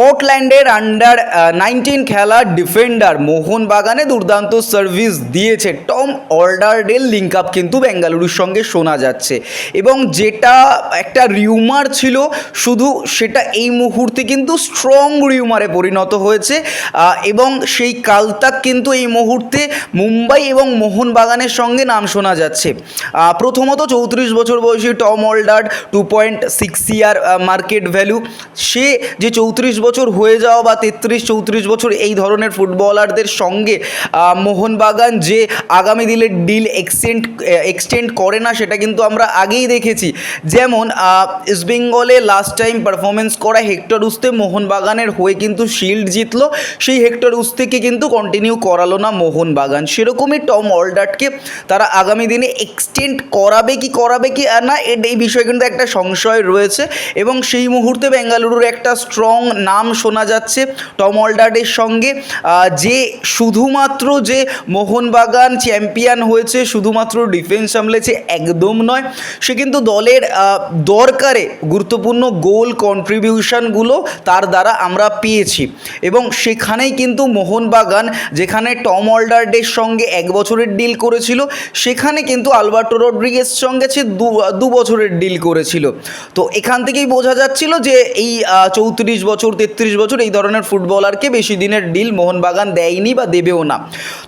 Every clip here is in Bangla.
স্কটল্যান্ডের আন্ডার নাইনটিন খেলা ডিফেন্ডার মোহনবাগানে দুর্দান্ত সার্ভিস দিয়েছে। টম অল্ডারডেল লিঙ্ক আপ কিন্তু বেঙ্গালুরুর সঙ্গে শোনা যাচ্ছে। এবং যেটা একটা রিউমার ছিল, শুধু সেটা এই মুহূর্তে কিন্তু স্ট্রং রিউমারে পরিণত হয়েছে। এবং সেই কালতাক কিন্তু এই মুহূর্তে মুম্বাই এবং মোহনবাগানের সঙ্গে নাম শোনা যাচ্ছে। প্রথমত চৌত্রিশ বছর বয়সী Tom Alder two point six year market value সে যে চৌত্রিশ বছর হয়ে যাওয়া বা তেত্রিশ, চৌত্রিশ বছর এই ধরনের ফুটবলারদের সঙ্গে মোহনবাগান যে আগামী দিনের ডিল এক্সটেন্ড এক্সটেন্ড করে না, সেটা কিন্তু আমরা আগেই দেখেছি। যেমন ইস্টবেঙ্গলে লাস্ট টাইম পারফরমেন্স করা হেক্টর উস্তে মোহনবাগানের হয়ে কিন্তু শিল্ড জিতলো। সেই হেক্টর উস্তেকে কিন্তু কন্টিনিউ করালো না মোহনবাগান। সেরকমই টম অলডাটকে তারা আগামী দিনে এক্সটেন্ড করাবে কি করাবে কি না এই বিষয়ে কিন্তু একটা সংশয় রয়েছে। এবং সেই মুহূর্তে বেঙ্গালুরুর একটা স্ট্রং নাম শোনা যাচ্ছে টম অলডার্ডের সঙ্গে। যে শুধুমাত্র যে মোহনবাগান চ্যাম্পিয়ন হয়েছে, শুধুমাত্র ডিফেন্স সামলেছে, একদম নয়। সে কিন্তু দলের দরকারে গুরুত্বপূর্ণ গোল কন্ট্রিবিউশনগুলো তার দ্বারা আমরা পেয়েছি। এবং সেখানেই কিন্তু মোহনবাগান, যেখানে টম অলডার্ডের সঙ্গে এক বছরের ডিল করেছিল, সেখানে কিন্তু আলবার্টো রড্রিগেস সঙ্গে সে দু বছরের ডিল করেছিল। তো এখান থেকেই বোঝা যাচ্ছিল যে এই চৌত্রিশ বছর তেত্রিশ বছর এই ধরনের ফুটবলারকে বেশি দিনের ডিল মোহনবাগান দেয়নি বা দেবেও না।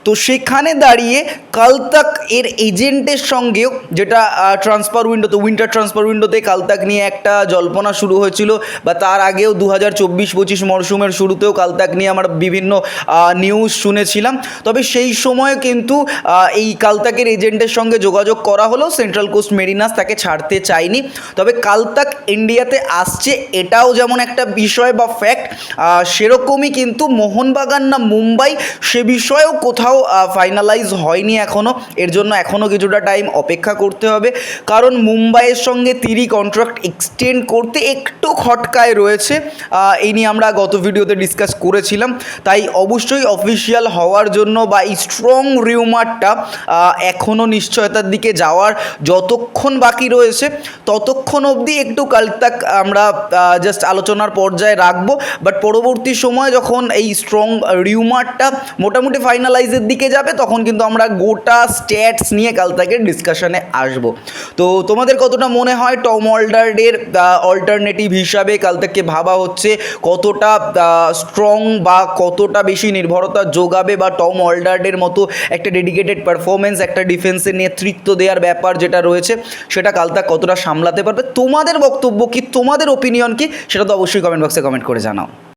তো সেখানে দাঁড়িয়ে কালতাক এর এজেন্টের সঙ্গেও যেটা ট্রান্সফার উইন্ডোতে উইন্টার ট্রান্সফার উইন্ডোতে কালতাক নিয়ে একটা জল্পনা শুরু হয়েছিল বা তার আগেও দু হাজার চব্বিশ পঁচিশ মরশুমের শুরুতেও কালতাক নিয়ে আমরা বিভিন্ন নিউজ শুনেছিলাম। তবে সেই সময় কিন্তু এই কালতাকের এজেন্টের সঙ্গে যোগাযোগ করা হলো সেন্ট্রাল কোস্ট মেরিনাস তাকে ছাড়তে চায়নি। তবে কালতাক ইন্ডিয়াতে আসছে এটাও যেমন একটা বিষয় বা ফ্যাক্ট সেরকমই কিন্তু মোহনবাগান না মুম্বাই সে বিষয়েও কোথাও ফাইনালাইজ হয়নি এখনও এর জন্য এখনও কিছুটা টাইম অপেক্ষা করতে হবে। কারণ মুম্বাইয়ের সঙ্গে তিরি কন্ট্রাক্ট এক্সটেন্ড করতে একটু খটকায় রয়েছে। এই নিয়ে আমরা গত ভিডিওতে ডিসকাস করেছিলাম। তাই অবশ্যই অফিসিয়াল হওয়ার জন্য বা এই স্ট্রং রিউমারটা এখনও নিশ্চয়তার দিকে যাওয়ার যতক্ষণ বাকি রয়েছে, ততক্ষণ অবধি একটু কালতাক আমরা জাস্ট আলোচনার পর্যায়ে রাখব। বাট পরবর্তী সময় যখন এই স্ট্রং রিউমারটা মোটামুটি ফাইনালাইজের দিকে যাবে, তখন কিন্তু আমরা গোটা স্ট্যাটস নিয়ে কালতাকের ডিসকাশনে আসব। তো তোমাদের কতটা মনে হয় টম অলডার্ডের অল্টারনেটিভ হিসাবে কাল তাকে ভাবা হচ্ছে? কতটা স্ট্রং বা কতটা বেশি নির্ভরতা যোগাবে বা টম অলডার্ডের মতো একটা ডেডিকেটেড পারফরমেন্স একটা ডিফেন্সের নেতৃত্ব দেওয়ার ব্যাপার যেটা রয়েছে, সেটা কালতাক কতটা সামলাতে পারবে? তোমাদের বক্তব্য কি? তোমাদের ওপিনিয়ন কি? সেটা তো অবশ্যই কমেন্ট বক্সে কমেন্ট করে জানাও